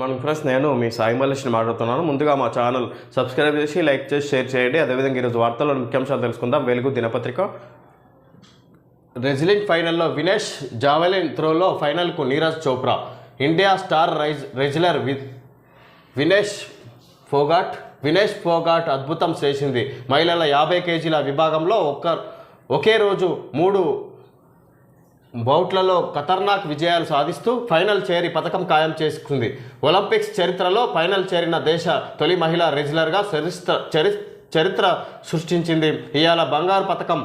మనం ఫ్రెండ్స్ నేను మీ సాయి మల్లేష్ని మాట్లాడుతున్నాను. ముందుగా మా ఛానల్ సబ్స్క్రైబ్ చేసి లైక్ చేసి షేర్ చేయండి. అదేవిధంగా ఈరోజు వార్తల్లో ముఖ్యాంశాలు తెలుసుకుందాం. వెలుగు దినపత్రిక. రెజిలింగ్ ఫైనల్లో వినేష్ జావెలిన్ త్రోలో ఫైనల్కు Neeraj Chopra. India star rise wrestler with Vinesh Phogat. Vinesh Phogat అద్భుతం చేసింది. మహిళల యాభై కేజీల విభాగంలో ఒక్క ఒకే రోజు మూడు బౌట్లలో ఖతర్నాక్ విజయాలు సాధిస్తూ ఫైనల్ చేరి పథకం ఖాయం చేసుకుంది. ఒలింపిక్స్ చరిత్రలో ఫైనల్ చేరిన దేశ తొలి మహిళా రెజ్లర్గా చరిత్ర చరి చరిత్ర సృష్టించింది. ఇవాళ బంగారు పథకం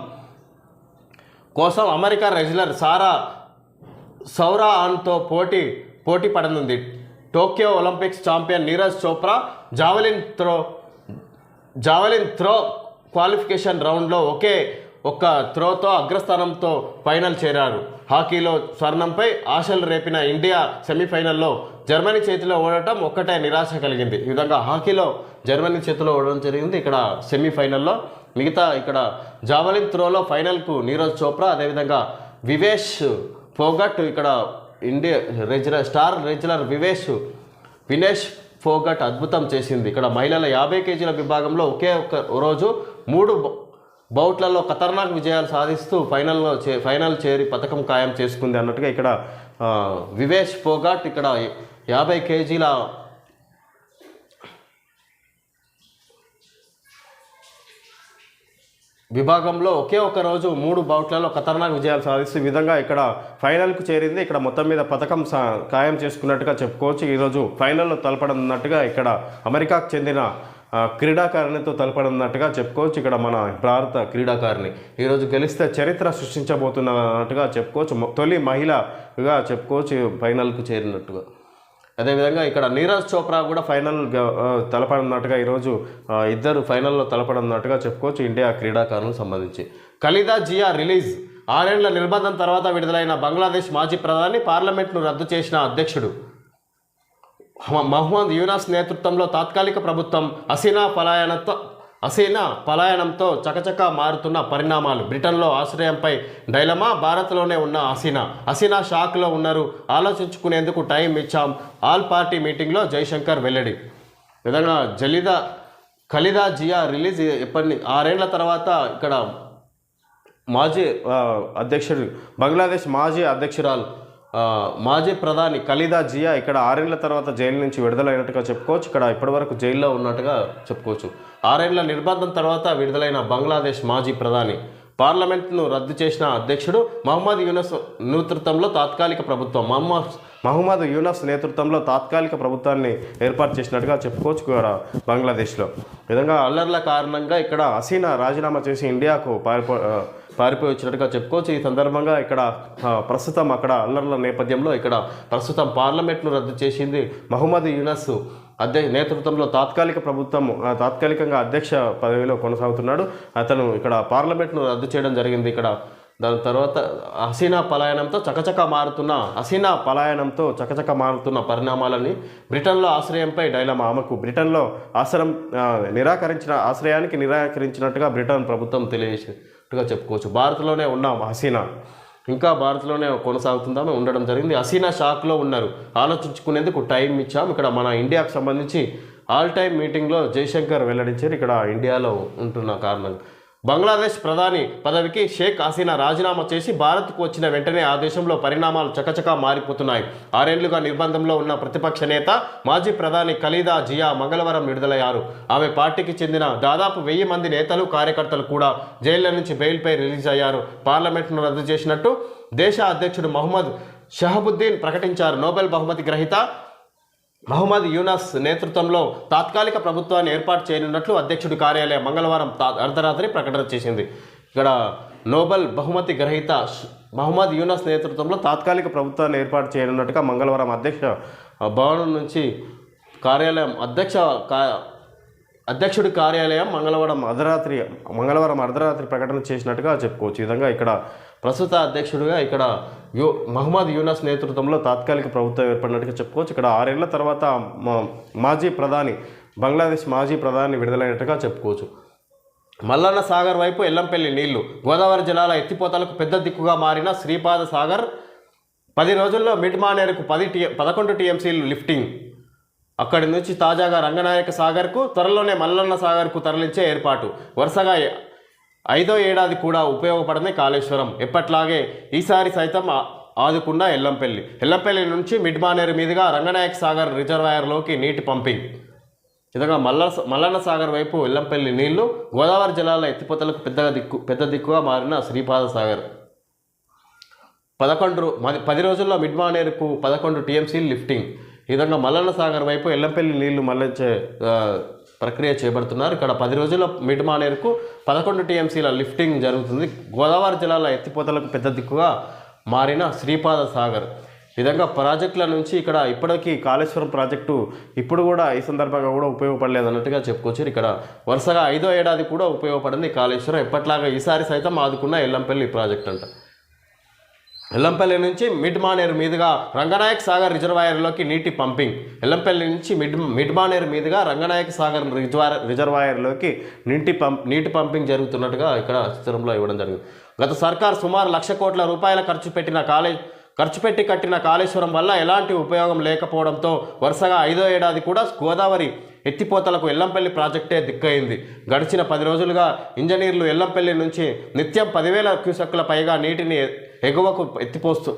కోసం అమెరికా రెజ్లర్ సారా సౌరా ఆన్తో పోటీ పోటీ పడనుంది. Tokyo Olympics champion Neeraj Chopra javelin throw javelin throw qualification రౌండ్లో ఒకే ఒక్క త్రోతో అగ్రస్థానంతో ఫైనల్ చేరారు. హాకీలో స్వర్ణంపై ఆశలు రేపిన ఇండియా సెమీఫైనల్లో జర్మనీ చేతిలో ఓడటం ఒక్కటే నిరాశ కలిగింది. ఈ విధంగా హాకీలో జర్మనీ చేతిలో ఓడడం జరిగింది. ఇక్కడ సెమీఫైనల్లో మిగతా ఇక్కడ జావలిన్ త్రోలో ఫైనల్కు నీరజ్ చోప్రా అదేవిధంగా వివేష్ ఫోగట్ ఇక్కడ India wrestler star wrestler Vivesh Vinesh Phogat అద్భుతం చేసింది. ఇక్కడ మహిళల యాభై కేజీల విభాగంలో ఒకే ఒక్క రోజు మూడు బౌట్లలో ఖతర్నాక్ విజయాలు సాధిస్తూ ఫైనల్లో చే ఫైనల్ చేరి పథకం ఖాయం చేసుకుంది అన్నట్టుగా ఇక్కడ వివేష్ పోగాట్ ఇక్కడ యాభై కేజీల విభాగంలో ఒకే ఒక రోజు మూడు బౌట్లలో ఖతర్నాక్ విజయాలు సాధిస్తూ విధంగా ఇక్కడ ఫైనల్కు చేరింది. ఇక్కడ మొత్తం మీద పథకం సా- ఖాయం చేసుకున్నట్టుగా చెప్పుకోవచ్చు. ఈరోజు ఫైనల్లో తలపడనున్నట్టుగా ఇక్కడ అమెరికాకు చెందిన క్రీడాకారిణితో తలపడినట్టుగా చెప్పుకోవచ్చు. ఇక్కడ మన భారత క్రీడాకారిణి. ఈరోజు గెలిస్తే చరిత్ర సృష్టించబోతున్నట్టుగా చెప్పుకోవచ్చు. తొలి మహిళగా చెప్పుకోవచ్చు ఫైనల్కు చేరినట్టుగా. అదేవిధంగా ఇక్కడ నీరజ్ చోప్రా కూడా ఫైనల్ తలపడినట్టుగా ఈరోజు ఇద్దరు ఫైనల్లో తలపడినట్టుగా చెప్పుకోవచ్చు ఇండియా క్రీడాకారులకు సంబంధించి. ఖలీదా జియా రిలీజ్. ఆరేళ్ళ నిర్బంధం తర్వాత విడుదలైన బంగ్లాదేశ్ మాజీ ప్రధాని పార్లమెంట్ను రద్దు చేసిన అధ్యక్షుడు. మహ్మద్ మహమ్మద్ యూనస్ నేతృత్వంలో తాత్కాలిక ప్రభుత్వం హసీనా పలాయనతో హసీనా పలాయనంతో చకచక మారుతున్న పరిణామాలు. బ్రిటన్లో ఆశ్రయంపై డైలమా భారత్లోనే ఉన్న హసీనా హసీనా షాక్లో ఉన్నారు. ఆలోచించుకునేందుకు టైం ఇచ్చాం. ఆల్ పార్టీ మీటింగ్లో జైశంకర్ వెల్లడి. విధంగా జలిదా ఖలిదా జియా రిలీజ్ ఎప్పటి ఆరేళ్ళ తర్వాత ఇక్కడ మాజీ అధ్యక్షుడు బంగ్లాదేశ్ మాజీ అధ్యక్షురాలు మాజీ ప్రధాని ఖలీదా జియా ఇక్కడ ఆరేళ్ళ తర్వాత జైలు నుంచి విడుదలైనట్టుగా చెప్పుకోవచ్చు. ఇక్కడ ఇప్పటివరకు జైల్లో ఉన్నట్టుగా చెప్పుకోవచ్చు. ఆరేళ్ళ నిర్బంధం తర్వాత విడుదలైన బంగ్లాదేశ్ మాజీ ప్రధాని. పార్లమెంట్ను రద్దు చేసిన అధ్యక్షుడు మహమ్మద్ యూనస్ నేతృత్వంలో తాత్కాలిక ప్రభుత్వం. మహమ్మద్ మహమ్మద్ యూనస్ నేతృత్వంలో తాత్కాలిక ప్రభుత్వాన్ని ఏర్పాటు చేసినట్టుగా చెప్పుకోవచ్చు ఇక్కడ బంగ్లాదేశ్లో. విధంగా అల్లర్ల కారణంగా ఇక్కడ హసీనా రాజీనామా చేసి ఇండియాకు పారిపో పారిపోయి వచ్చినట్టుగా చెప్పుకోవచ్చు. ఈ సందర్భంగా ఇక్కడ ప్రస్తుతం అక్కడ అల్లర్ల నేపథ్యంలో ఇక్కడ ప్రస్తుతం పార్లమెంట్ను రద్దు చేసింది మహమ్మద్ యూనస్ అధ్య నేతృత్వంలో తాత్కాలిక ప్రభుత్వం తాత్కాలికంగా అధ్యక్ష పదవిలో కొనసాగుతున్నాడు. అతను ఇక్కడ పార్లమెంట్ను రద్దు చేయడం జరిగింది. ఇక్కడ దాని తర్వాత హసీనా పలాయనంతో చకచక మారుతున్న హసీనా పలాయనంతో చకచక మారుతున్న పరిణామాలని బ్రిటన్లో ఆశ్రయంపై డైలమా ఆమెకు బ్రిటన్లో ఆశ్రయం నిరాకరించిన ఆశ్రయానికి నిరాకరించినట్టుగా బ్రిటన్ ప్రభుత్వం తెలియజేసినట్టుగా చెప్పుకోవచ్చు. భారత్లోనే ఉన్నాం హసీనా. ఇంకా భారత్లోనే కొనసాగుతుందామే? ఉండడం జరిగింది. హసీనా షాక్లో ఉన్నారు. ఆలోచించుకునేందుకు టైం ఇచ్చాం. ఇక్కడ మన ఇండియాకు సంబంధించి ఆల్ టైమ్ మీటింగ్లో జైశంకర్ వెల్లడించారు. ఇక్కడ ఇండియాలో ఉంటున్న కారణంగా బంగ్లాదేశ్ ప్రధాని పదవికి షేక్ హసీనా రాజీనామా చేసి భారత్కు వచ్చిన వెంటనే ఆ దేశంలో పరిణామాలు చకచకా మారిపోతున్నాయి. ఆరేళ్ళుగా నిర్బంధంలో ఉన్న ప్రతిపక్ష నేత మాజీ ప్రధాని ఖలీదా జియా మంగళవారం విడుదలయ్యారు. ఆమె పార్టీకి చెందిన దాదాపు వెయ్యి మంది నేతలు కార్యకర్తలు కూడా జైళ్ళ నుంచి బెయిల్పై రిలీజ్ అయ్యారు. పార్లమెంట్ను రద్దు చేసినట్టు దేశ అధ్యక్షుడు మహమ్మద్ షహబుద్దీన్ ప్రకటించారు. నోబెల్ బహుమతి గ్రహీత మహమ్మద్ యూనస్ నేతృత్వంలో తాత్కాలిక ప్రభుత్వాన్ని ఏర్పాటు చేయనున్నట్లు అధ్యక్షుడి కార్యాలయం మంగళవారం తా- అర్ధరాత్రి ప్రకటన చేసింది. ఇక్కడ నోబెల్ బహుమతి గ్రహీత మహమ్మద్ యూనస్ నేతృత్వంలో తాత్కాలిక ప్రభుత్వాన్ని ఏర్పాటు చేయనున్నట్టుగా మంగళవారం అధ్యక్ష భవనం నుంచి కార్యాలయం అధ్యక్ష అధ్యక్షుడి కార్యాలయం మంగళవారం అర్ధరాత్రి మంగళవారం అర్ధరాత్రి ప్రకటన చేసినట్టుగా చెప్పుకోవచ్చు. ఈ విధంగా ఇక్కడ ప్రస్తుత అధ్యక్షుడిగా ఇక్కడ యూ మహమ్మద్ యూనస్ నేతృత్వంలో తాత్కాలిక ప్రభుత్వం ఏర్పడినట్టుగా చెప్పుకోవచ్చు. ఇక్కడ ఆరేళ్ళ తర్వాత మా- మాజీ ప్రధాని బంగ్లాదేశ్ మాజీ ప్రధాని విడుదలైనట్టుగా చెప్పుకోవచ్చు. మల్లన్న సాగర్ వైపు ఎల్లంపల్లి నీళ్ళు గోదావరి జలాల ఎత్తిపోతలకు పెద్ద దిక్కుగా మారిన శ్రీపాద సాగర్ పది రోజుల్లో మిడ్ మానేరుకు పది టీ పదకొండు టీఎంసీలు లిఫ్టింగ్. అక్కడి నుంచి తాజాగా రంగనాయక సాగర్కు త్వరలోనే మల్లన్న సాగర్కు తరలించే ఏర్పాటు. వరుసగా ఐదో ఏడాది కూడా ఉపయోగపడని కాళేశ్వరం. ఎప్పట్లాగే ఈసారి సైతం ఆదుకున్న ఎల్లంపల్లి. ఎల్లంపల్లి నుంచి మిడ్ మానేరు మీదుగా రంగనాయక సాగర్ రిజర్వాయర్లోకి నీటి పంపింగ్. విధంగా మల్ల మల్లన్న సాగర్ వైపు ఎల్లంపల్లి నీళ్ళు గోదావరి జలాల ఎత్తిపోతలకు పెద్దగా దిక్కు పెద్ద దిక్కుగా మారిన శ్రీపాద సాగర్. పదకొండు మది- పది రోజుల్లో మిడ్ మానేరుకు పదకొండు టీఎంసీ లిఫ్టింగ్. ఈ విధంగా మల్లన్న సాగర్ వైపు ఎల్లంపల్లి నీళ్ళు మళ్ళించే ప్రక్రియ చేపడుతున్నారు. ఇక్కడ పది రోజుల్లో మిడ్మాలేరుకు పదకొండు టీఎంసీల లిఫ్టింగ్ జరుగుతుంది. గోదావరి జిల్లాల ఎత్తిపోతలకు పెద్ద దిక్కుగా మారిన శ్రీపాద సాగర్. విధంగా ప్రాజెక్టుల నుంచి ఇక్కడ ఇప్పటికీ కాళేశ్వరం ప్రాజెక్టు ఇప్పుడు కూడా ఈ సందర్భంగా కూడా ఉపయోగపడలేదు అన్నట్టుగా చెప్పుకోవచ్చు ఇక్కడ వరుసగా ఐదో ఏడాది కూడా ఉపయోగపడింది కాళేశ్వరం. ఎప్పట్లాగా ఈసారి సైతం ఆదుకున్న ఎల్లంపల్లి ప్రాజెక్ట్ అంట. ఎల్లంపల్లి నుంచి మిడ్ మానేరు మీదుగా రంగనాయక్ సాగర్ రిజర్వాయర్లోకి నీటి పంపింగ్. ఎల్లంపల్లి నుంచి మిడ్ మిడ్ మానేరు మీదుగా రంగనాయక సాగర్ రిజర్వాయర్ రిజర్వాయర్లోకి నీటి పంప్ నీటి పంపింగ్ జరుగుతున్నట్టుగా ఇక్కడ చిత్రంలో ఇవ్వడం జరిగింది. గత సర్కార్ సుమారు లక్ష కోట్ల రూపాయల ఖర్చు పెట్టిన కాలేజ్ ఖర్చు పెట్టి కట్టిన కాళేశ్వరం వల్ల ఎలాంటి ఉపయోగం లేకపోవడంతో వరుసగా ఐదో ఏడాది కూడా గోదావరి ఎత్తిపోతలకు ఎల్లంపల్లి ప్రాజెక్టే దిక్కయింది. గడిచిన పది రోజులుగా ఇంజనీర్లు ఎల్లంపల్లి నుంచి నిత్యం పదివేల క్యూసెక్ల పైగా నీటిని ఎగువకు ఎత్తిపోస్తూ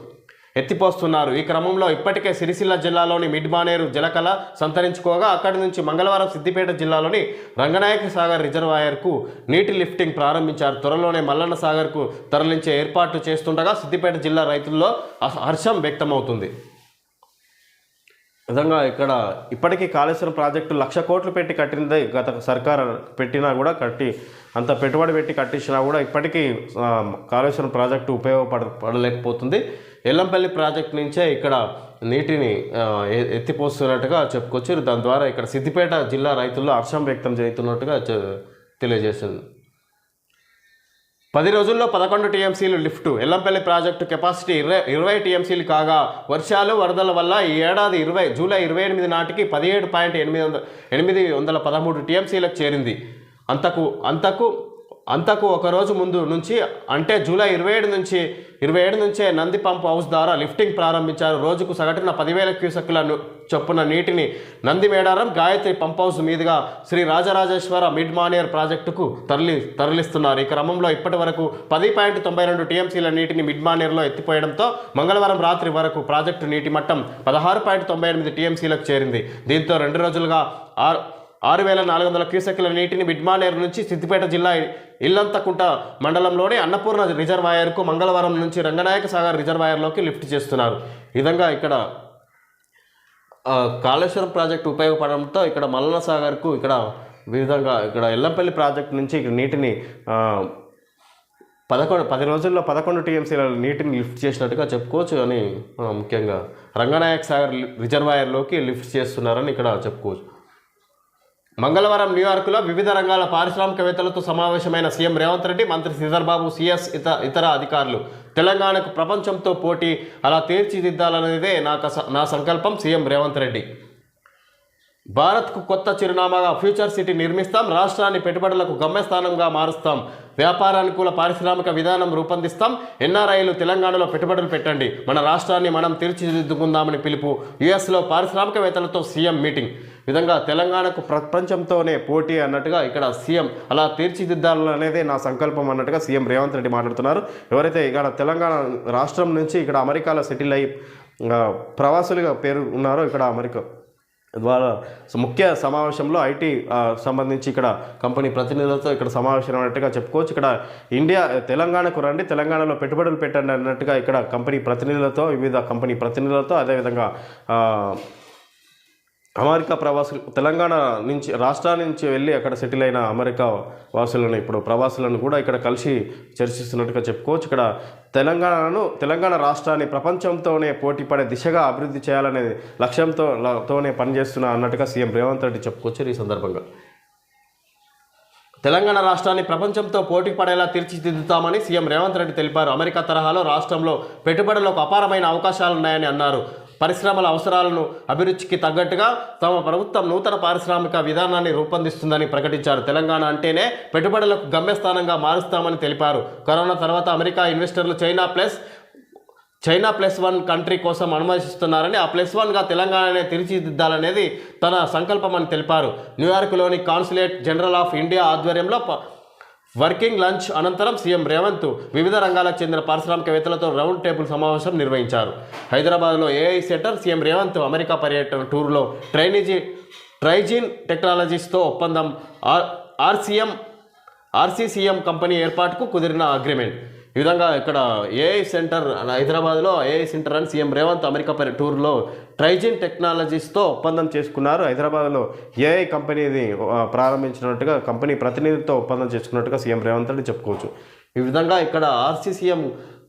ఎత్తిపోస్తున్నారు. ఈ క్రమంలో ఇప్పటికే సిరిసిల్ల జిల్లాలోని మిడ్మానేరు జలకళ సంతరించుకోగా అక్కడి నుంచి మంగళవారం సిద్దిపేట జిల్లాలోని రంగనాయక సాగర్ రిజర్వాయర్కు నీటి లిఫ్టింగ్ ప్రారంభించారు. త్వరలోనే మల్లన్న సాగర్కు తరలించే ఏర్పాట్లు చేస్తుండగా సిద్దిపేట జిల్లా రైతుల్లో హర్షం వ్యక్తమవుతుంది. నిజంగా ఇక్కడ ఇప్పటికీ కాళేశ్వరం ప్రాజెక్టు లక్ష కోట్లు పెట్టి కట్టిందే గత సర్కార్ పెట్టినా కూడా కట్టి అంత పెట్టుబడి పెట్టి కట్టించినా కూడా ఇప్పటికీ కాళేశ్వరం ప్రాజెక్టు ఉపయోగపడ పడలేకపోతుంది. ఎల్లంపల్లి ప్రాజెక్ట్ నుంచే ఇక్కడ నీటిని ఎత్తిపోస్తున్నట్టుగా చెప్పుకొచ్చారు. దాని ద్వారా ఇక్కడ సిద్దిపేట జిల్లా రైతుల్లో హర్షం వ్యక్తం చేస్తున్నట్టుగా తెలియజేసింది. పది రోజుల్లో పదకొండు టీఎంసీలు లిఫ్ట్. ఎల్లంపల్లి ప్రాజెక్టు కెపాసిటీ ఇరవై ఇరవై టీఎంసీలు కాగా వర్షాలు వరదల వల్ల ఈ ఏడాది ఇరవై జూలై ఇరవై ఎనిమిది నాటికి పదిహేడు పాయింట్ ఎనిమిది వందల ఎనిమిది వందల పదమూడు టీఎంసీలకు చేరింది. అంతకు అంతకు అంతకు ఒక రోజు ముందు నుంచి అంటే జూలై ఇరవై ఏడు నుంచి ఇరవై ఏడు నుంచే నంది పంప్ హౌస్ ద్వారా లిఫ్టింగ్ ప్రారంభించారు. రోజుకు సగటున పదివేల క్యూసెక్కుల చొప్పున నీటిని నంది మేడారం గాయత్రి పంప్ హౌస్ మీదుగా శ్రీ రాజరాజేశ్వర మిడ్ మానేర్ ప్రాజెక్టుకు తరలి తరలిస్తున్నారు. ఈ క్రమంలో ఇప్పటి వరకు పది పాయింట్ తొంభై రెండు టీఎంసీల నీటిని మిడ్ మానేర్లో ఎత్తిపోయడంతో మంగళవారం రాత్రి వరకు ప్రాజెక్టు నీటి మట్టం పదహారు పాయింట్ తొంభై ఎనిమిది టీఎంసీలకు చేరింది. దీంతో రెండు రోజులుగా ఆరు ఆరు వేల నాలుగు వందల క్యూసెక్ల నీటిని మిడ్మానేరు నుంచి సిద్దిపేట జిల్లా ఇల్లంతకుంట మండలంలోని అన్నపూర్ణ రిజర్వాయర్కు మంగళవారం నుంచి రంగనాయక సాగర్ రిజర్వాయర్లోకి లిఫ్ట్ చేస్తున్నారు. విధంగా ఇక్కడ కాళేశ్వరం ప్రాజెక్టు ఉపయోగపడడంతో ఇక్కడ మల్లన సాగర్కు ఇక్కడ విధంగా ఇక్కడ ఎల్లంపల్లి ప్రాజెక్టు నుంచి ఇక్కడ నీటిని పదకొండు పది రోజుల్లో పదకొండు టీఎంసీల నీటిని లిఫ్ట్ చేసినట్టుగా చెప్పుకోవచ్చు అని ముఖ్యంగా రంగనాయక సాగర్ రిజర్వాయర్లోకి లిఫ్ట్ చేస్తున్నారని ఇక్కడ చెప్పుకోవచ్చు. మంగళవారం న్యూయార్క్లో వివిధ రంగాల పారిశ్రామికవేత్తలతో సమావేశమైన సీఎం రేవంత్ రెడ్డి మంత్రి శ్రీధర్బాబు సీఎస్ సిఎస్ ఇత ఇతర అధికారులు. తెలంగాణకు ప్రపంచంతో పోటీ అలా తీర్చిదిద్దాలనేదే నా నా సంకల్పం సీఎం రేవంత్ రెడ్డి. భారత్కు కొత్త చిరునామాగా ఫ్యూచర్ సిటీ నిర్మిస్తాం రాష్ట్రాన్ని పెట్టుబడులకు గమ్యస్థానంగా మారుస్తాం. వ్యాపారానుకూల పారిశ్రామిక విధానం రూపొందిస్తాం. ఎన్ఆర్ఐలు తెలంగాణలో పెట్టుబడులు పెట్టండి. మన రాష్ట్రాన్ని మనం తీర్చిదిద్దుకుందామని పిలుపు. యుఎస్లో పారిశ్రామికవేత్తలతో సీఎం మీటింగ్. విధంగా తెలంగాణకు ప్రపంచంతోనే పోటీ అన్నట్టుగా ఇక్కడ సీఎం అలా తీర్చిదిద్దాలనేదే నా సంకల్పం అన్నట్టుగా సీఎం రేవంత్ రెడ్డి మాట్లాడుతున్నారు. ఎవరైతే ఇక్కడ తెలంగాణ రాష్ట్రం నుంచి ఇక్కడ అమెరికాలో సెటిల్ అయ్యి ప్రవాసులుగా పేరు ఉన్నారో ఇక్కడ అమెరికా ద్వారా ముఖ్య సమావేశంలో ఐటీ సంబంధించి ఇక్కడ కంపెనీ ప్రతినిధులతో ఇక్కడ సమావేశం అన్నట్టుగా చెప్పుకోవచ్చు. ఇక్కడ ఇండియా తెలంగాణకు రండి తెలంగాణలో పెట్టుబడులు పెట్టండి అన్నట్టుగా ఇక్కడ కంపెనీ ప్రతినిధులతో వివిధ కంపెనీ ప్రతినిధులతో అదేవిధంగా అమెరికా ప్రవాసులు తెలంగాణ నుంచి రాష్ట్రాల నుంచి వెళ్ళి అక్కడ సెటిల్ అయిన అమెరికా వాసులను ఇప్పుడు ప్రవాసులను కూడా ఇక్కడ కలిసి చర్చిస్తున్నట్టుగా చెప్పుకోవచ్చు. ఇక్కడ తెలంగాణను తెలంగాణ రాష్ట్రాన్ని ప్రపంచంతోనే పోటీ పడే దిశగా అభివృద్ధి చేయాలనే లక్ష్యంతో తోనే పనిచేస్తున్నా అన్నట్టుగా సీఎం రేవంత్ రెడ్డి చెప్పుకోవచ్చు ఈ సందర్భంగా. తెలంగాణ రాష్ట్రాన్ని ప్రపంచంతో పోటీ పడేలా తీర్చిదిద్దుతామని సీఎం రేవంత్ రెడ్డి తెలిపారు. అమెరికా తరహాలో రాష్ట్రంలో పెట్టుబడులకు అపారమైన అవకాశాలున్నాయని అన్నారు. పరిశ్రమల అవసరాలను అభిరుచికి తగ్గట్టుగా తమ ప్రభుత్వం నూతన పారిశ్రామిక విధానాన్ని రూపొందిస్తుందని ప్రకటించారు. తెలంగాణ అంటేనే పెట్టుబడులకు గమ్యస్థానంగా మారుస్తామని తెలిపారు. కరోనా తర్వాత అమెరికా ఇన్వెస్టర్లు China plus China plus one country కోసం అనుమతిస్తున్నారని ఆ ప్లస్ వన్గా తెలంగాణనే తీర్చిదిద్దాలనేది తన సంకల్పం అని తెలిపారు. న్యూయార్క్లోని కాన్సులేట్ జనరల్ ఆఫ్ ఇండియా ఆధ్వర్యంలో వర్కింగ్ లంచ్ అనంతరం సీఎం రేవంత్ వివిధ రంగాలకు చెందిన పారిశ్రామికవేత్తలతో రౌండ్ టేబుల్ సమావేశం నిర్వహించారు. హైదరాబాద్లో AI centre CM Revanth America పర్యటన టూర్లో ట్రైనిజీ ట్రైజిన్ టెక్నాలజీస్తో ఒప్పందం ఆర్ ఆర్సీఎం ఆర్సీసీఎం కంపెనీ ఏర్పాటుకు కుదిరిన అగ్రిమెంట్. ఈ విధంగా ఇక్కడ ఏఐ సెంటర్ హైదరాబాద్లో ఏఐ సెంటర్ అని సీఎం రేవంత్ అమెరికా పర్య టూర్లో ట్రైజిన్ టెక్నాలజీస్తో ఒప్పందం చేసుకున్నారు. హైదరాబాద్లో ఏఐ కంపెనీని ప్రారంభించినట్టుగా కంపెనీ ప్రతినిధితో ఒప్పందం చేసుకున్నట్టుగా సీఎం రేవంత్ రెడ్డి చెప్పుకోవచ్చు. ఈ విధంగా ఇక్కడ ఆర్సీసీఎం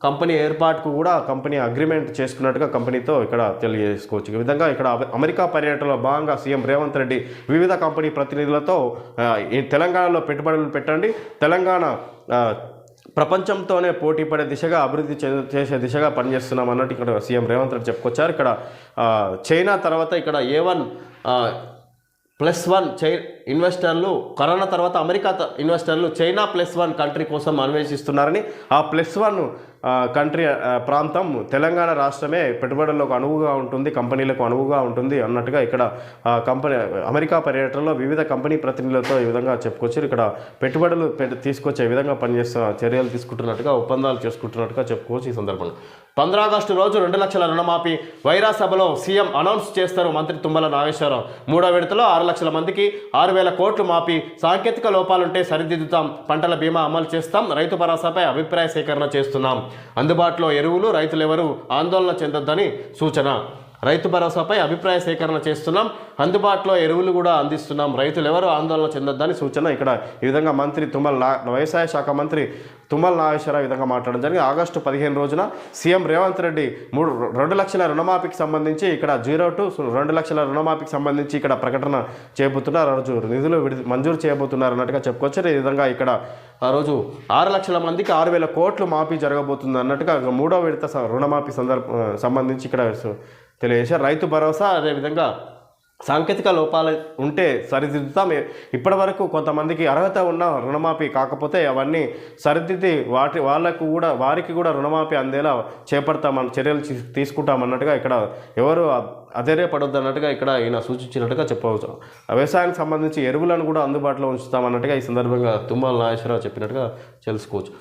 కంపెనీ ఏర్పాటుకు కూడా కంపెనీ అగ్రిమెంట్ చేసుకున్నట్టుగా కంపెనీతో ఇక్కడ తెలియజేసుకోవచ్చు. ఈ విధంగా ఇక్కడ అమెరికా పర్యటనలో భాగంగా సీఎం రేవంత్ రెడ్డి వివిధ కంపెనీ ప్రతినిధులతో ఈ తెలంగాణలో పెట్టుబడులు పెట్టండి. తెలంగాణ ప్రపంచంతోనే పోటీ పడే దిశగా అభివృద్ధి చేసే దిశగా పనిచేస్తున్నాం అన్నట్టు ఇక్కడ సీఎం రేవంత్ రెడ్డి చెప్పుకొచ్చారు. ఇక్కడ చైనా తర్వాత ఇక్కడ ఏ వన్ ప్లస్ వన్ చై ఇన్వెస్టర్లు కరోనా తర్వాత అమెరికా ఇన్వెస్టర్లు చైనా ప్లస్ వన్ కంట్రీ కోసం అన్వేషిస్తున్నారని ఆ ప్లస్ వన్ కంట్రీ ప్రాంతం తెలంగాణ రాష్ట్రమే పెట్టుబడులకు అనువుగా ఉంటుంది కంపెనీలకు అనువుగా ఉంటుంది అన్నట్టుగా ఇక్కడ కంపెనీ అమెరికా పర్యటనలో వివిధ కంపెనీ ప్రతినిధులతో ఈ విధంగా చెప్పుకొచ్చారు. ఇక్కడ పెట్టుబడులు తీసుకొచ్చే విధంగా పనిచేస్తున్న చర్యలు తీసుకుంటున్నట్టుగా ఒప్పందాలు చేసుకుంటున్నట్టుగా చెప్పుకోవచ్చు ఈ సందర్భంగా పంద్రా ఆగస్టు రోజు రెండు లక్షల రుణమాఫీ వైరా సభలో సీఎం అనౌన్స్ చేస్తారు మంత్రి తుమ్మల నాగేశ్వరరావు. మూడో విడతలో ఆరు లక్షల మందికి ఆరు వేల కోట్లు మాపి సాంకేతిక లోపాలుంటే సరిదిద్దుతాం. పంటల బీమా అమలు చేస్తాం. రైతు భరోసాపై అభిప్రాయ సేకరణ చేస్తున్నాం. అందుబాటులో ఎరువులు రైతులెవరూ ఆందోళన చెందొద్దని సూచన. రైతు భరోసాపై అభిప్రాయ సేకరణ చేస్తున్నాం. అందుబాటులో ఎరువులు కూడా అందిస్తున్నాం. రైతులు ఎవరు ఆందోళన చెందొద్దని సూచన ఇక్కడ ఈ విధంగా మంత్రి తుమ్మల నా వ్యవసాయ శాఖ మంత్రి తుమ్మల నాగేశ్వరరావు విధంగా మాట్లాడడం జరిగింది. ఆగస్టు పదిహేను రోజున సీఎం రేవంత్ రెడ్డి మూడు రెండు లక్షల రుణమాఫీకి సంబంధించి ఇక్కడ జీరో టు రెండు లక్షల రుణమాఫీకి సంబంధించి ఇక్కడ ప్రకటన చేయబోతున్నారు ఆ రోజు నిధులు విడి మంజూరు చేయబోతున్నారు అన్నట్టుగా చెప్పుకోవచ్చు ఈ విధంగా ఇక్కడ ఆ రోజు ఆరు లక్షల మందికి ఆరు వేల కోట్లు మాఫీ జరగబోతుంది అన్నట్టుగా మూడో విడత స- రుణమాఫీ సందర్భ సంబంధించి ఇక్కడ తెలియజేశారు. రైతు భరోసా అదేవిధంగా సాంకేతిక లోపాలు ఉంటే సరిదిద్దుతాం. ఇప్పటి వరకు కొంతమందికి అర్హత ఉన్న రుణమాఫీ కాకపోతే అవన్నీ సరిదిద్ది వాటి వాళ్ళకు కూడా వారికి కూడా రుణమాఫీ అందేలా చేపడతామన్న చర్యలు తీసుకుంటామన్నట్టుగా ఇక్కడ ఎవరు అధైర్యపడొద్దు అన్నట్టుగా ఇక్కడ ఈయన సూచించినట్టుగా చెప్పవచ్చు. వ్యవసాయానికి సంబంధించి ఎరువులను కూడా అందుబాటులో ఉంచుతామన్నట్టుగా ఈ సందర్భంగా తుమ్మల నాగేశ్వరరావు చెప్పినట్టుగా తెలుసుకోవచ్చు.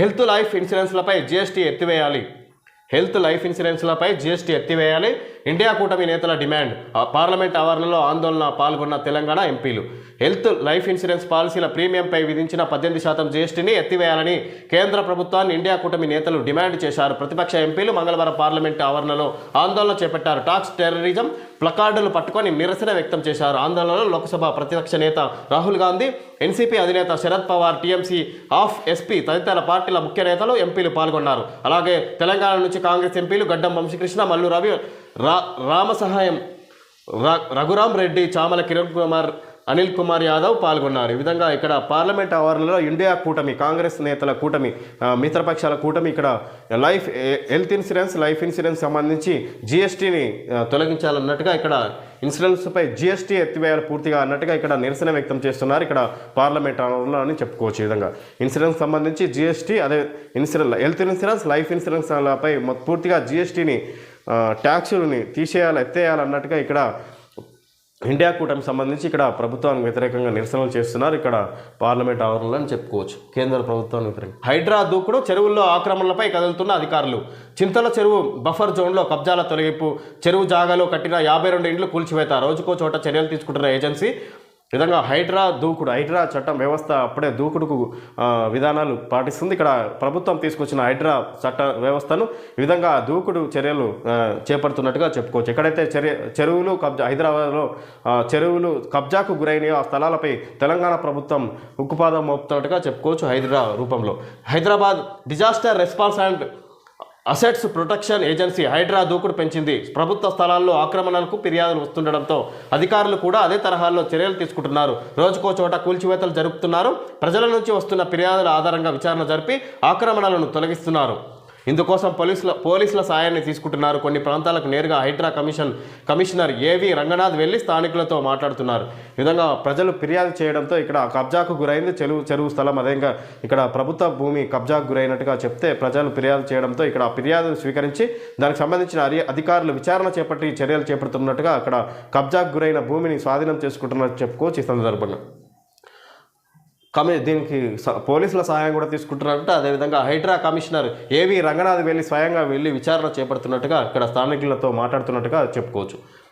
హెల్త్ లైఫ్ ఇన్సూరెన్స్లపై జిఎస్టీ ఎత్తివేయాలి. హెల్త్ లైఫ్ ఇన్సూరెన్స్లపై జీఎస్టీ ఎత్తివేయాలి. ఇండియా కూటమి నేతల డిమాండ్ పార్లమెంట్ ఆవరణలో ఆందోళన పాల్గొన్న తెలంగాణ ఎంపీలు. హెల్త్ లైఫ్ ఇన్సూరెన్స్ పాలసీల ప్రీమియంపై విధించిన పద్దెనిమిది శాతం జీఎస్టీని ఎత్తివేయాలని కేంద్ర ప్రభుత్వాన్ని ఇండియా కూటమి నేతలు డిమాండ్ చేశారు. ప్రతిపక్ష ఎంపీలు మంగళవారం పార్లమెంట్ ఆవరణలో ఆందోళన చేపట్టారు. టాక్స్ టెర్రరిజం ప్లకార్డులు పట్టుకొని నిరసన వ్యక్తం చేశారు. ఆందోళనలో లోక్సభ ప్రతిపక్ష నేత రాహుల్ గాంధీ ఎన్సీపీ అధినేత Sharad Pawar TMC AAP SP తదితర పార్టీల ముఖ్య నేతలు ఎంపీలు పాల్గొన్నారు. అలాగే తెలంగాణ నుంచి కాంగ్రెస్ ఎంపీలు గడ్డం వంశీకృష్ణ మల్లు రవి రా రామసహాయం ర- రఘురాం రెడ్డి చామల కిరణ్ కుమార్ అనిల్ కుమార్ యాదవ్ పాల్గొన్నారు. ఈ విధంగా ఇక్కడ పార్లమెంట్ ఆవరణలో ఇండియా కూటమి కాంగ్రెస్ నేతల కూటమి మిత్రపక్షాల కూటమి ఇక్కడ life health insurance life insurance సంబంధించి జిఎస్టీని తొలగించాలన్నట్టుగా ఇక్కడ ఇన్సూరెన్స్పై జిఎస్టీ ఎత్తివేయాలి పూర్తిగా అన్నట్టుగా ఇక్కడ నిరసన వ్యక్తం చేస్తున్నారు ఇక్కడ పార్లమెంట్ ఆవరణలో అని చెప్పుకోవచ్చు ఈ విధంగా. ఇన్సూరెన్స్ సంబంధించి జిఎస్టీ అదే insurance health insurance life insurance లపై పూర్తిగా జిఎస్టీని ట్యాక్సులని తీసేయాలి ఎత్తేయాలన్నట్టుగా ఇక్కడ ఇండియా కూటమి సంబంధించి ఇక్కడ ప్రభుత్వానికి వ్యతిరేకంగా నిరసనలు చేస్తున్నారు. ఇక్కడ పార్లమెంట్ ఆవరణలో అని చెప్పుకోవచ్చు. కేంద్ర ప్రభుత్వానికి వ్యతిరేకంగా. హైడ్రా దూకుడు చెరువుల్లో ఆక్రమణలపై కదులుతున్న అధికారులు. చింతల చెరువు బఫర్ జోన్లో కబ్జాల తొలగింపు. చెరువు జాగాలో కట్టిన యాభై రెండు ఇండ్లు కూల్చివేత. రోజుకో చోట చర్యలు తీసుకుంటున్న ఏజెన్సీ విధంగా హైడ్రా దూకుడు హైడ్రా చట్టం వ్యవస్థ అప్పుడే దూకుడుకు విధానాలు పాటిస్తుంది. ఇక్కడ ప్రభుత్వం తీసుకొచ్చిన హైడ్రా చట్ట వ్యవస్థను ఈ విధంగా దూకుడు చర్యలు చేపడుతున్నట్టుగా చెప్పుకోవచ్చు. ఎక్కడైతే చర్య చెరువులు కబ్జా హైదరాబాద్లో చెరువులు కబ్జాకు గురైనయో ఆ స్థలాలపై తెలంగాణ ప్రభుత్వం ఉక్కుపాదం మోపుతున్నట్టుగా చెప్పుకోవచ్చు హైదరా రూపంలో. Hyderabad disaster response and assets protection agency Hydraa దూకుడు పెంచింది. ప్రభుత్వ స్థలాల్లో ఆక్రమణలకు ఫిర్యాదులు వస్తుండడంతో అధికారులు కూడా అదే తరహాలో చర్యలు తీసుకుంటున్నారు. రోజుకో చోట కూల్చివేతలు జరుపుతున్నారు. ప్రజల నుంచి వస్తున్న ఫిర్యాదుల ఆధారంగా విచారణ జరిపి ఆక్రమణలను తొలగిస్తున్నారు. ఇందుకోసం పోలీసుల పోలీసుల సాయాన్ని తీసుకుంటున్నారు. కొన్ని ప్రాంతాలకు నేరుగా హైడ్రా కమిషన్ కమిషనర్ ఏవి రంగనాథ్ వెళ్ళి స్థానికులతో మాట్లాడుతున్నారు. ఈ విధంగా ప్రజలు ఫిర్యాదు చేయడంతో ఇక్కడ కబ్జాకు గురైంది చెరువు చెరువు స్థలం. అదేవిధంగా ఇక్కడ ప్రభుత్వ భూమి కబ్జాకు గురైనట్టుగా చెప్తే ప్రజలు ఫిర్యాదు చేయడంతో ఇక్కడ ఫిర్యాదు ఫిర్యాదును స్వీకరించి దానికి సంబంధించిన అరి అధికారులు విచారణ చేపట్టి చర్యలు చేపడుతున్నట్టుగా అక్కడ కబ్జాకు గురైన భూమిని స్వాధీనం చేసుకుంటున్నట్టు చెప్పుకోవచ్చు ఈ సందర్భంగా. కమి దీనికి స- పోలీసుల సహాయం కూడా తీసుకుంటున్నారంటే. అదేవిధంగా హైడ్రా కమిషనర్ ఏవి రంగనాథ్ వెళ్ళి స్వయంగా వెళ్ళి విచారణ చేపడుతున్నట్టుగా ఇక్కడ స్థానికులతో మాట్లాడుతున్నట్టుగా చెప్పుకోవచ్చు.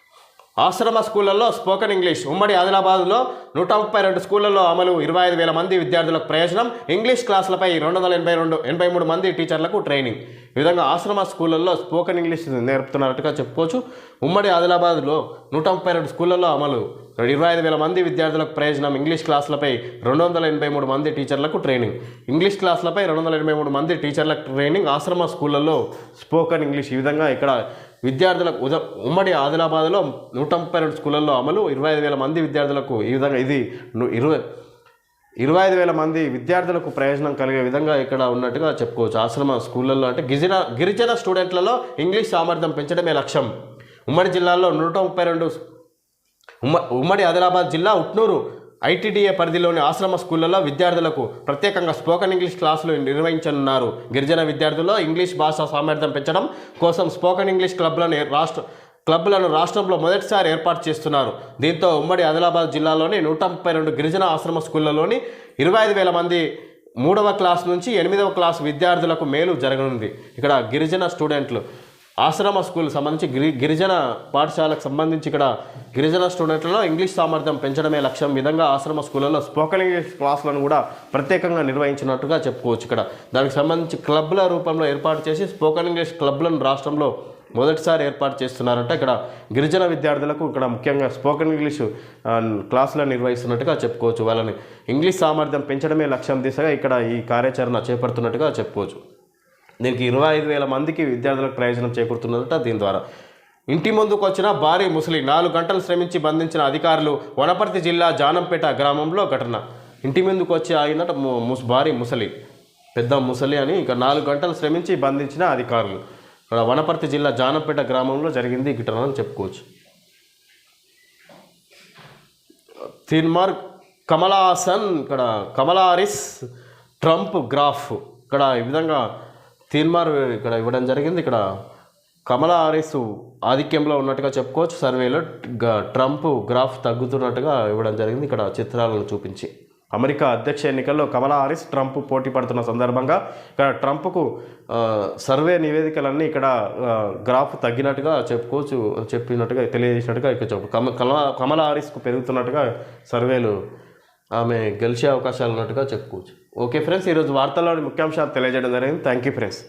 ఆశ్రమ స్కూళ్ళలో స్పోకెన్ ఇంగ్లీష్. ఉమ్మడి ఆదిలాబాద్లో నూట ముప్పై రెండు స్కూళ్ళలో అమలు ఇరవై ఐదు వేల మంది విద్యార్థులకు ప్రయోజనం. ఇంగ్లీష్ క్లాసులపై రెండు వందల ఎనభై రెండు ఎనభై మూడు మంది టీచర్లకు ట్రైనింగ్. ఈ విధంగా ఆశ్రమ స్కూళ్ళలో స్పోకెన్ ఇంగ్లీష్ నేర్పుతున్నట్టుగా చెప్పుకోవచ్చు. ఉమ్మడి ఆదిలాబాద్లో నూట ముప్పై రెండు స్కూళ్ళలో అమలు. ఇరవై ఐదు వేల మంది విద్యార్థులకు ప్రయోజనం. ఇంగ్లీష్ క్లాసులపై రెండు వందల ఎనభై మూడు మంది టీచర్లకు ట్రైనింగ్. ఇంగ్లీష్ క్లాసులపై రెండు వందల ఎనభై మూడు మంది టీచర్లకు ట్రైనింగ్. ఆశ్రమ స్కూళ్ళల్లో స్పోకెన్ ఇంగ్లీష్. ఈ విధంగా ఇక్కడ విద్యార్థులకు ఉద ఉమ్మడి ఆదిలాబాద్లో నూట ముప్పై రెండు స్కూళ్ళల్లో అమలు ఇరవై ఐదు వేల మంది విద్యార్థులకు ఈ విధంగా ఇది ఇరవై ఇరవై ఐదు వేల మంది విద్యార్థులకు ప్రయోజనం కలిగే విధంగా ఇక్కడ ఉన్నట్టుగా చెప్పుకోవచ్చు. ఆశ్రమ స్కూళ్ళల్లో అంటే గిరిజన గిరిజన స్టూడెంట్లలో ఇంగ్లీష్ సామర్థ్యం పెంచడమే లక్ష్యం. ఉమ్మడి జిల్లాలో నూట ముప్పై రెండు ఉమ్మ ఉమ్మడి ఆదిలాబాద్ జిల్లా ఉట్నూరు ఐటీడీఏ పరిధిలోని ఆశ్రమ స్కూళ్ళలో విద్యార్థులకు ప్రత్యేకంగా స్పోకన్ ఇంగ్లీష్ క్లాసులు నిర్వహించనున్నారు. గిరిజన విద్యార్థుల్లో ఇంగ్లీష్ భాష సామర్థ్యం పెంచడం కోసం స్పోకన్ ఇంగ్లీష్ క్లబ్లను రాష్ట్ర క్లబ్లను రాష్ట్రంలో మొదటిసారి ఏర్పాటు చేస్తున్నారు. దీంతో ఉమ్మడి ఆదిలాబాద్ జిల్లాలోని నూట ముప్పై రెండు గిరిజన ఆశ్రమ స్కూళ్ళలోని ఇరవై ఐదు వేల మంది మూడవ క్లాస్ నుంచి ఎనిమిదవ క్లాస్ విద్యార్థులకు మేలు జరగనుంది. ఇక్కడ గిరిజన స్టూడెంట్లు ఆశ్రమ స్కూల్ సంబంధించి గిరి గిరిజన పాఠశాలకు సంబంధించి ఇక్కడ గిరిజన స్టూడెంట్లలో ఇంగ్లీష్ సామర్థ్యం పెంచడమే లక్ష్యం. విధంగా ఆశ్రమ స్కూళ్ళలో స్పోకెన్ ఇంగ్లీష్ క్లాసులను కూడా ప్రత్యేకంగా నిర్వహించినట్టుగా చెప్పుకోవచ్చు ఇక్కడ. దానికి సంబంధించి క్లబ్ల రూపంలో ఏర్పాటు చేసి స్పోకెన్ ఇంగ్లీష్ క్లబ్లను రాష్ట్రంలో మొదటిసారి ఏర్పాటు చేస్తున్నారంటే. ఇక్కడ గిరిజన విద్యార్థులకు ఇక్కడ ముఖ్యంగా స్పోకెన్ ఇంగ్లీష్ క్లాసులను నిర్వహిస్తున్నట్టుగా చెప్పుకోవచ్చు. వాళ్ళని ఇంగ్లీష్ సామర్థ్యం పెంచడమే లక్ష్యం దిశగా ఇక్కడ ఈ కార్యాచరణ చేపడుతున్నట్టుగా చెప్పుకోవచ్చు. దీనికి ఇరవై ఐదు వేల మందికి విద్యార్థులకు ప్రయోజనం చేకూరుతున్నదట దీని ద్వారా. ఇంటి ముందుకు వచ్చిన భారీ ముసలి నాలుగు గంటలు శ్రమించి బంధించిన అధికారులు వనపర్తి జిల్లా జానంపేట గ్రామంలో ఘటన. ఇంటి ముందుకు వచ్చి ఆగినట ముస్- భారీ ముసలి. పెద్ద ముసలి అని ఇక నాలుగు గంటలు శ్రమించి బంధించిన అధికారులు. ఇక్కడ వనపర్తి జిల్లా జానంపేట గ్రామంలో జరిగింది ఈ ఘటన అని చెప్పుకోవచ్చు. తిన్మార్ కమలాసన్ ఇక్కడ కమలారిస్ ట్రంప్ గ్రాఫ్. ఇక్కడ ఈ విధంగా తీర్మార్ ఇక్కడ ఇవ్వడం జరిగింది. ఇక్కడ కమలా హారిస్ ఆధిక్యంలో ఉన్నట్టుగా చెప్పుకోవచ్చు. సర్వేలో గ- ట్రంప్ గ్రాఫ్ తగ్గుతున్నట్టుగా ఇవ్వడం జరిగింది. ఇక్కడ చిత్రాలను చూపించి. అమెరికా అధ్యక్ష ఎన్నికల్లో కమలా హారిస్ ట్రంప్ పోటీ పడుతున్న సందర్భంగా ఇక్కడ ట్రంప్కు సర్వే నివేదికలన్నీ ఇక్కడ గ్రాఫ్ తగ్గినట్టుగా చెప్పుకోవచ్చు చెప్పినట్టుగా తెలియజేసినట్టుగా ఇక్కడ చెప్పు కమ కమలా కమలా హారిస్కు పెరుగుతున్నట్టుగా సర్వేలు ఆమె గెలిచే అవకాశాలు ఉన్నట్టుగా చెప్పుకోవచ్చు. ఓకే ఫ్రెండ్స్ ఈరోజు వార్తల్లోని ముఖ్యాంశాలు తెలియజేయడం జరిగింది. Thank you friends.